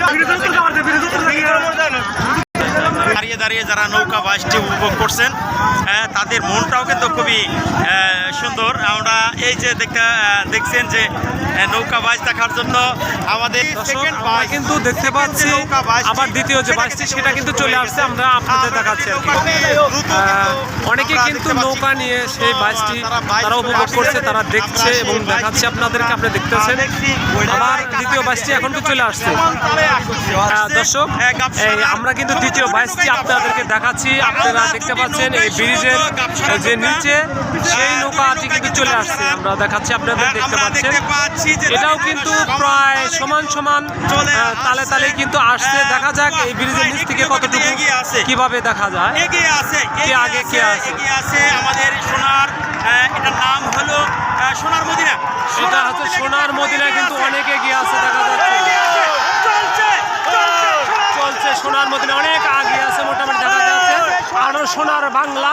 দাঁড়িয়ে দাঁড়িয়ে যারা নৌকা বাইসটি উপভোগ করছেন তাদের মনটাও কিন্তু খুবই সুন্দর। আমরা এই যে দেখতে দেখছেন যে নৌকা বাইচ দেখার জন্য আমাদের কিন্তু দেখতে পাচ্ছি আবার দ্বিতীয় যে বাইচটি সেটা কিন্তু চলে আসছে। আমরা আপনাদের দেখাচ্ছি অনেকে কিন্তু নৌকা নিয়ে সেই বাসটি তারা উপভোগ করছে তারা দেখছে এবং দেখাচ্ছে আপনাদেরকে আপনি দেখতেছেন। আবার দ্বিতীয় বাইচটি এখন তো চলে আসছে। দর্শক আমরা কিন্তু দ্বিতীয় বাইচটি আপনাদেরকে দেখাচ্ছি। আপনারা দেখতে পাচ্ছেন এই ব্রিজের যে নিচে সেই নৌকা নৌকাটি কিন্তু চলে আসছে। আমরা দেখাচ্ছি আপনাদের দেখতে পাচ্ছেন। এটাও কিন্তু প্রায় সমান সমান তালে তালে কিন্তু আসছে। দেখা যাক এই ব্রিজের নিচ থেকে কতটুকু কীভাবে দেখা যায়। কে আগে, কে আছে? আছে আমাদের সোনার আহ, এটার নাম হলো আহ, সোনার মদিনা সেটা হচ্ছে সোনার মদিনা কিন্তু অনেক এগিয়ে আছে দেখা যাচ্ছে চলছে চলছে সোনার মদিনা অনেক আগে আছে মোটামুটি দেখা যাচ্ছে আরও সোনার বাংলা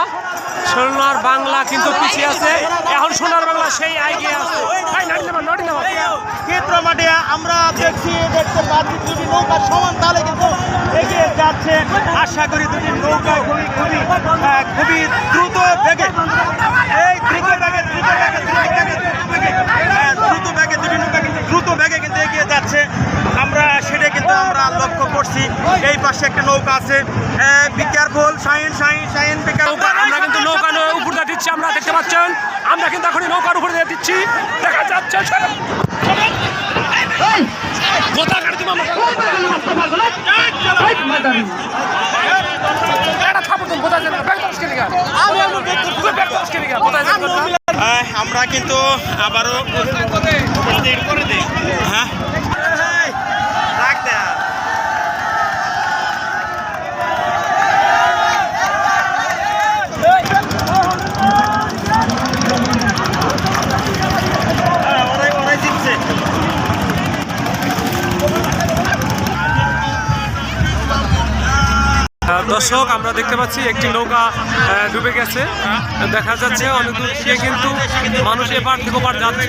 সোনার বাংলা কিন্তু পিছিয়ে আছে। এখন সোনার বাংলা সেই এগিয়ে আছে। ক্ষেত্র মাঠে আমরা দেখছি, দেখতে পাচ্ছি দুটি নৌকা সমান তালে কিন্তু এগিয়ে যাচ্ছে। আশা করি দুটি নৌকা খুবই খুবই খুবই দ্রুত বেগে এই দ্রুত বেগে দ্রুত বেগে দ্রুত বেগে দ্রুত বেগে হ্যাঁ, দ্রুত বেগে দুটি নৌকা কিন্তু দ্রুত বেগে কিন্তু এগিয়ে যাচ্ছে আমরা সেটা কিন্তু আমরা লক্ষ্য করছি। এই পাশে একটা নৌকা আছে। Be careful shine shine shine be নৌকা আমরা কিন্তু নৌকা উপর দিয়ে দিচ্ছি আমরা দেখতে পাচ্ছেন। আমরা কিন্তু এখন নৌকার উপর দিয়ে দিচ্ছি। দেখা যাচ্ছে কোথা কাটতে মামা এটা দর্শক, আমরা দেখতে পাচ্ছি একটি নৌকা ডুবে গেছে। দেখা যাচ্ছে অনেক দূর থেকে কিন্তু মানুষ এপার থেকে ওপার যাচ্ছে।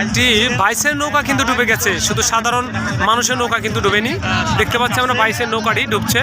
একটি বাইশের নৌকা কিন্তু ডুবে গেছে। শুধু সাধারণ মানুষের নৌকা কিন্তু ডুবেনি। দেখতে পাচ্ছি আমরা বাইশের নৌকাটি ডুবছে।